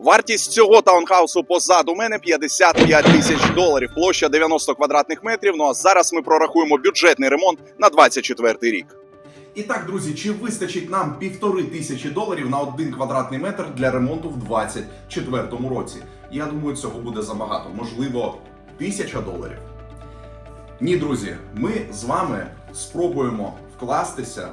Вартість цього таунхаусу позаду мене 55 тисяч доларів, площа 90 квадратних метрів. Ну а зараз ми прорахуємо бюджетний ремонт на 24 рік. І так, друзі, чи вистачить нам півтори тисячі доларів на один квадратний метр для ремонту в 24 році? Я думаю, цього буде забагато. Можливо, тисяча доларів. Ні, друзі, ми з вами спробуємо вкластися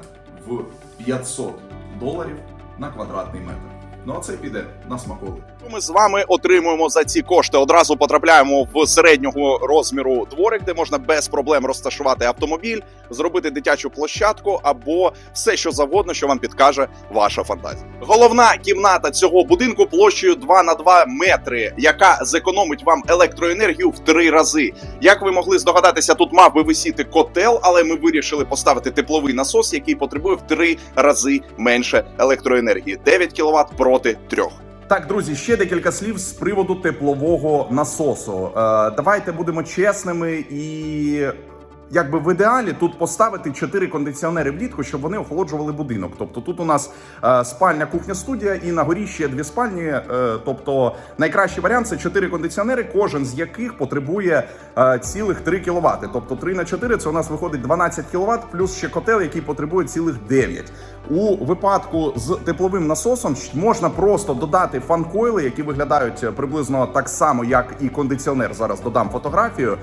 в 500 доларів на квадратний метр. Ну а це піде на смаколи. Ми з вами отримуємо за ці кошти. Одразу потрапляємо в середнього розміру дворик, де можна без проблем розташувати автомобіль, зробити дитячу площадку або все, що завгодно, що вам підкаже ваша фантазія. Головна кімната цього будинку площею 2 на 2 метри, яка зекономить вам електроенергію в три рази. Як ви могли здогадатися, тут мав би висіти котел, але ми вирішили поставити тепловий насос, який потребує в три рази менше електроенергії 9 кВт проти трьох. Так, друзі, ще декілька слів з приводу теплового насосу. Е, давайте будемо чесними і. Якби в ідеалі тут поставити чотири кондиціонери влітку, щоб вони охолоджували будинок. Тобто тут у нас е, спальня, кухня, студія, і на горі ще дві спальні. Е, тобто найкращий варіант це чотири кондиціонери, кожен з яких потребує е, цілих 3 кВт. Тобто 3 на 4 це у нас виходить 12 кВт, плюс ще котел, який потребує цілих 9. У випадку з тепловим насосом можна просто додати фанкойли, які виглядають е, приблизно так само, як і кондиціонер. Зараз додам фотографію.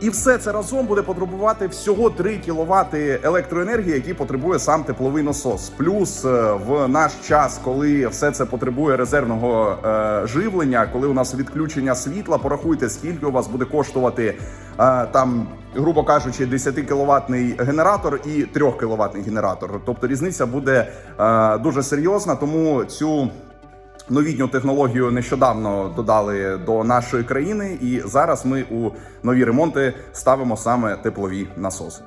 І все це разом буде потребувати всього 3 кВт електроенергії, які потребує сам тепловий насос. Плюс е, в наш час, коли все це потребує резервного е, живлення, коли у нас відключення світла, порахуйте, скільки у вас буде коштувати е, там, грубо кажучи, 10 кіловатний генератор і 3 кіловатний генератор. Тобто різниця буде е, дуже серйозна, тому цю. Новітню технологію нещодавно додали до нашої країни, і зараз ми у нові ремонти ставимо саме теплові насоси.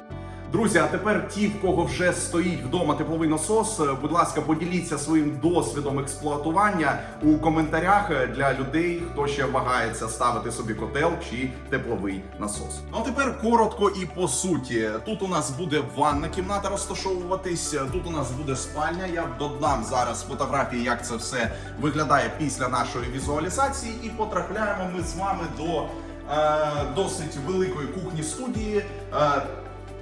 Друзі, а тепер ті, в кого вже стоїть вдома тепловий насос, е, будь ласка, поділіться своїм досвідом експлуатування у коментарях е, для людей, хто ще вагається ставити собі котел чи тепловий насос. Ну а тепер коротко і по суті. Тут у нас буде ванна кімната розташовуватись. Тут у нас буде спальня. Я додам зараз фотографії, як це все виглядає після нашої візуалізації, і потрапляємо ми з вами до е, досить великої кухні студії. Е,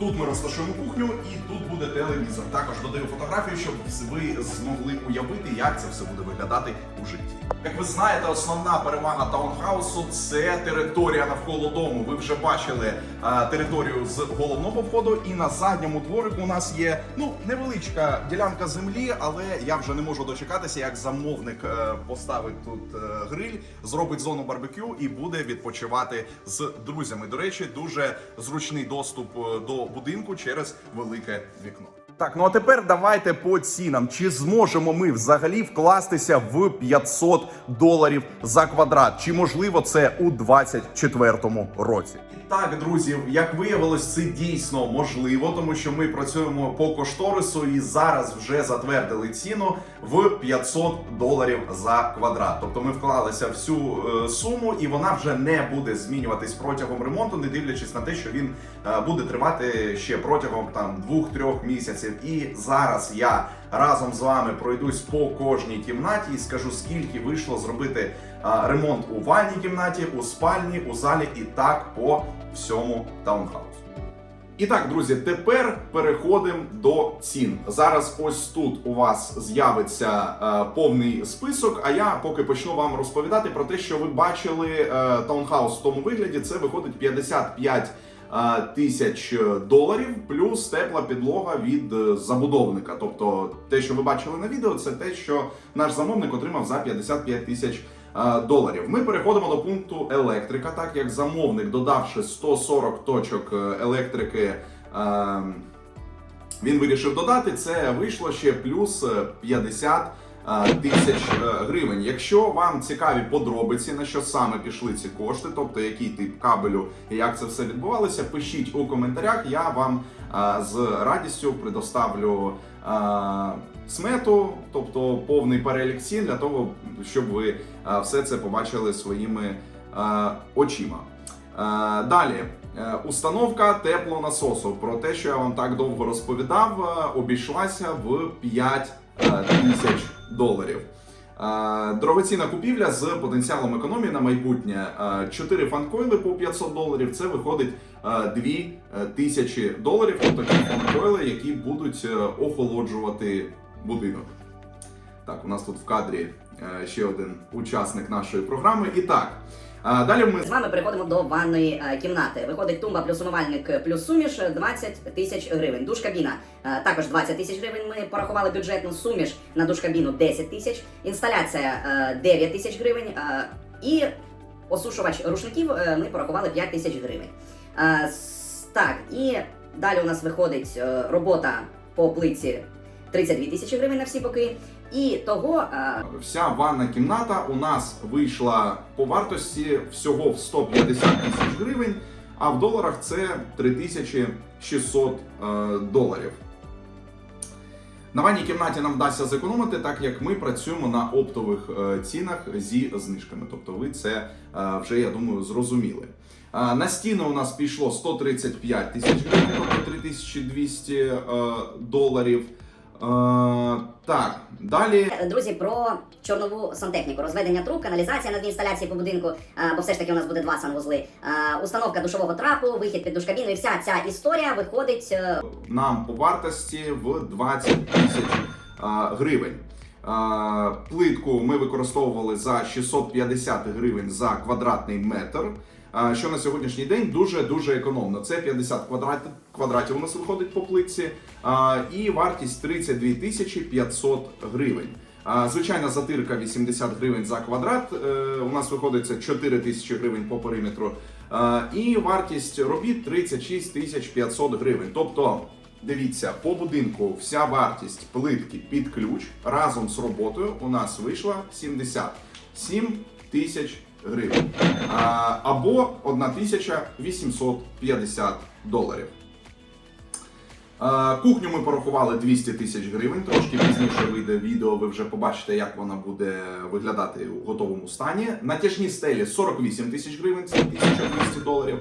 Тут ми розташуємо кухню, і тут буде телевізор. Також додаю фотографію, щоб ви змогли уявити, як це все буде виглядати у житті. Як ви знаєте, основна перевага таунхаусу це територія навколо дому. Ви вже бачили е, територію з головного входу, і на задньому дворику у нас є ну невеличка ділянка землі, але я вже не можу дочекатися, як замовник е, поставить тут е, гриль, зробить зону барбекю і буде відпочивати з друзями. До речі, дуже зручний доступ е, до будинку через велике вікно. Так, ну а тепер давайте по цінам. Чи зможемо ми взагалі вкластися в 500 доларів за квадрат? Чи можливо це у 2024 році? Так, друзі, як виявилось, це дійсно можливо, тому що ми працюємо по кошторису і зараз вже затвердили ціну в 500 доларів за квадрат. Тобто ми вклалися всю е, суму, і вона вже не буде змінюватись протягом ремонту, не дивлячись на те, що він е, буде тривати ще протягом там двох-трьох місяців. І зараз я разом з вами пройдусь по кожній кімнаті і скажу, скільки вийшло зробити ремонт у ванній кімнаті, у спальні, у залі і так по всьому таунхаусу. І так, друзі, тепер переходимо до цін. Зараз ось тут у вас з'явиться е, повний список. А я поки почну вам розповідати про те, що ви бачили е, таунхаус в тому вигляді. Це виходить 55 е, тисяч доларів, плюс тепла підлога від е, забудовника. Тобто, те, що ви бачили на відео, це те, що наш замовник отримав за 55 тисяч. е, Доларів ми переходимо до пункту електрика, так як замовник, додавши 140 точок е, електрики, е, він вирішив додати. Це вийшло ще плюс е, 50 е, тисяч е, гривень. Якщо вам цікаві подробиці, на що саме пішли ці кошти, тобто який тип кабелю і як це все відбувалося, пишіть у коментарях. Я вам е, з радістю предоставлю. е, Смету, тобто повний перелік цін для того, щоб ви все це побачили своїми очима. Далі установка теплонасосу. Про те, що я вам так довго розповідав, обійшлася в 5 е, тисяч доларів. Дровоцінна купівля з потенціалом економії на майбутнє. Е, Чотири фанкойли по 500 доларів. Це виходить 2 тисячі доларів. Тобто такі фанкойли, які будуть е, охолоджувати будинок. Так, у нас тут в кадрі е, ще один учасник нашої програми. І так, е, далі ми З вами переходимо до ванної е, кімнати. Виходить тумба плюс умивальник плюс суміш е, 20 тисяч гривень. Душ кабіна е, також 20 тисяч гривень. Ми порахували бюджетну суміш на душ кабіну 10 тисяч. Інсталяція е, 9 тисяч гривень. е, І осушувач рушників е, ми порахували 5 тисяч гривень. Е, Так, і далі у нас виходить е, робота по плиці 32 тисячі гривень на всі боки. І того е, Вся ванна кімната у нас вийшла по вартості всього в 150 тисяч гривень, а в доларах це 3600 е, доларів. На ванній кімнаті нам вдасться зекономити, так як ми працюємо на оптових е, цінах зі знижками. Тобто ви це вже, я думаю, зрозуміли. На стіни у нас пішло 135 тисяч гривень, тобто 3200 е, доларів. Е, Так, далі Друзі, про чорнову сантехніку, розведення труб, каналізація на дві інсталяції по будинку, е, бо все ж таки у нас буде два санвузли, е, установка душового трапу, вихід під душкабіну і вся ця історія виходить нам по вартості в 20 тисяч гривень. Плитку ми використовували за 650 гривень за квадратний метр. Що на сьогоднішній день дуже дуже економно. Це 50 квадратів, квадратів у нас виходить по плитці, і вартість 32 тисячі 500 гривень. Звичайна затирка 80 гривень за квадрат. е, У нас виходить це 4 тисячі гривень по периметру. І вартість робіт 36 тисяч 500 гривень. Тобто, дивіться, по будинку вся вартість плитки під ключ разом з роботою у нас вийшла 77 тисяч гривень. Або 1850 доларів. Кухню ми порахували 200 тисяч гривень. Трошки пізніше вийде відео. Ви вже побачите, як вона буде виглядати у готовому стані. Натяжні стелі 48 тисяч гривень, це 1200 доларів.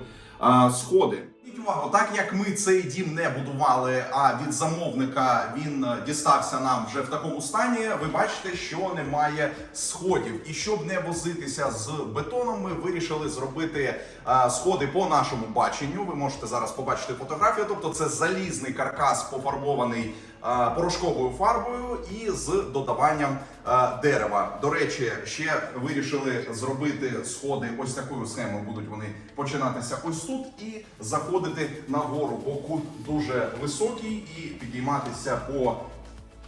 Сходи. Увагу, так як ми цей дім не будували, а від замовника він е, дістався нам вже в такому стані. Ви бачите, що немає сходів. І щоб не возитися з бетоном, ми вирішили зробити е, сходи по нашому баченню. Ви можете зараз побачити фотографію. Тобто, це залізний каркас пофарбований порошковою фарбою і з додаванням е, дерева. До речі, ще вирішили зробити сходи ось такою схемою. Будуть вони починатися ось тут і заходити нагору, бо кут дуже високий, і підійматися по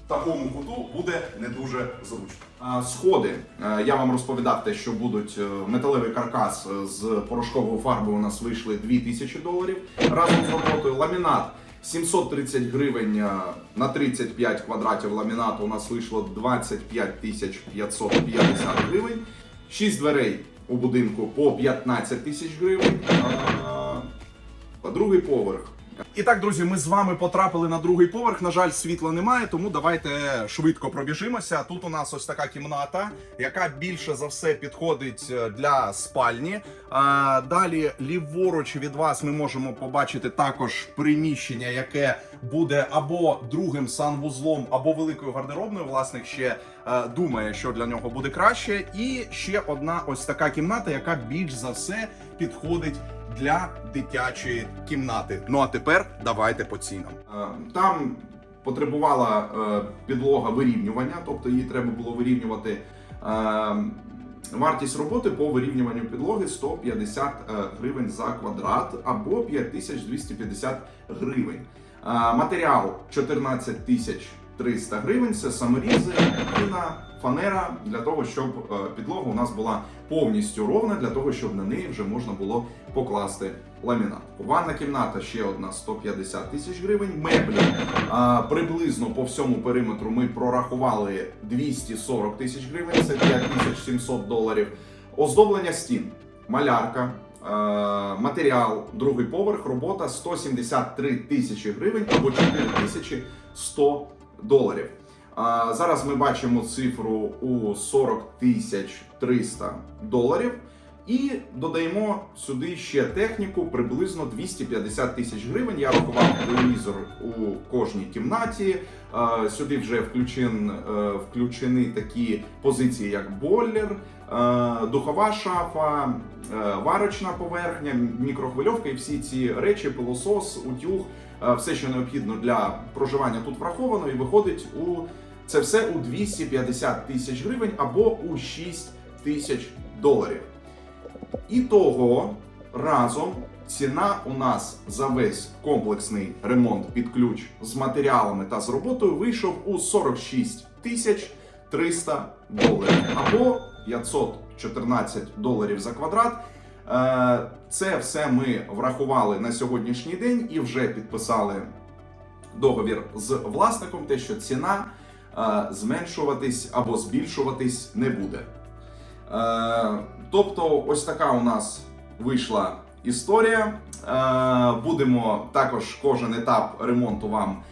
такому куту буде не дуже зручно. Сходи. Е, Я вам розповідав те, що будуть е, металевий каркас е, з порошковою фарбою. У нас вийшли 2000 доларів разом з роботою. Ламінат 730 гривень е, на 35 квадратів ламінату. У нас вийшло 25 тисяч 550 гривень. 6 дверей у будинку по 15 тисяч гривень. А, Другий поверх. І так, друзі, ми з вами потрапили на другий поверх. На жаль, світла немає, тому давайте швидко пробіжимося. Тут у нас ось така кімната, яка більше за все підходить е, для спальні. Далі, ліворуч від вас, ми можемо побачити також приміщення, яке буде або другим санвузлом, або великою гардеробною. Власник ще е, думає, що для нього буде краще. І ще одна ось така кімната, яка більш за все підходить для дитячої кімнати. Ну а тепер давайте по цінам. Е, Там потребувала е, підлога вирівнювання, тобто її треба було вирівнювати. Е, Вартість роботи по вирівнюванню підлоги 150 е, гривень за квадрат або 5250 гривень. Матеріал 14 тисяч 300 гривень. Це саморізи, піна, фанера для того, щоб е, підлога у нас була повністю ровна, для того, щоб на неї вже можна було покласти ламінат. Ванна кімната ще одна 150 тисяч гривень. Меблі а, приблизно по всьому периметру ми прорахували 240 тисяч гривень, це 5700 доларів. Оздоблення стін, малярка. е, Матеріал, другий поверх, робота 173 тисячі гривень або 4100 доларів. Зараз ми бачимо цифру у 40 тисяч 300 доларів. І додаємо сюди ще техніку приблизно 250 тисяч гривень. Я рахував телевізор у кожній кімнаті. Сюди вже включен, е, включені такі позиції, як бойлер, е, духова шафа, е, варочна поверхня, мікрохвильовка і всі ці речі, пилосос, утюг, все, що необхідно для проживання тут враховано, і виходить у це все у 250 тисяч гривень або у 6 тисяч доларів. І того разом ціна у нас за весь комплексний ремонт під ключ з матеріалами та з роботою вийшов у 46 тисяч 300 доларів або 514 доларів за квадрат. Це все ми врахували на сьогоднішній день і вже підписали договір з власником, те, що ціна е, зменшуватись або збільшуватись не буде. Е, Тобто, ось така у нас вийшла історія. Е, Будемо також кожен етап ремонту вам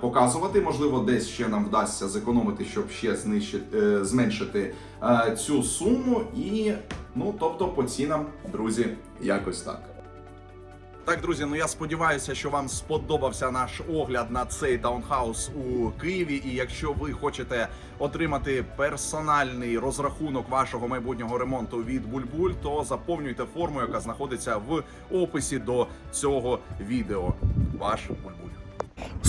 показувати. Можливо, десь ще нам вдасться зекономити, щоб ще знищити, е, зменшити е, цю суму. І ну, тобто, по цінам, друзі, якось так. Так, друзі, ну я сподіваюся, що вам сподобався наш огляд на цей таунхаус у Києві. І якщо ви хочете отримати персональний розрахунок вашого майбутнього ремонту від Бульбуль, то заповнюйте форму, яка знаходиться в описі до цього відео. Ваш Бульбуль.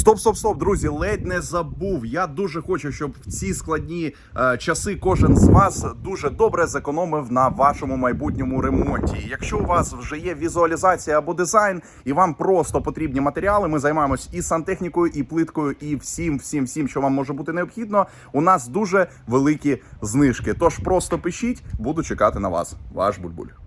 Стоп, стоп, стоп, друзі, ледь не забув. Я дуже хочу, щоб в ці складні е, часи кожен з вас дуже добре зекономив на вашому майбутньому ремонті. Якщо у вас вже є візуалізація або дизайн, і вам просто потрібні матеріали, ми займаємось і сантехнікою, і плиткою, і всім, всім, всім, що вам може бути необхідно. У нас дуже великі знижки. Тож просто пишіть, буду чекати на вас. Ваш бульбуль.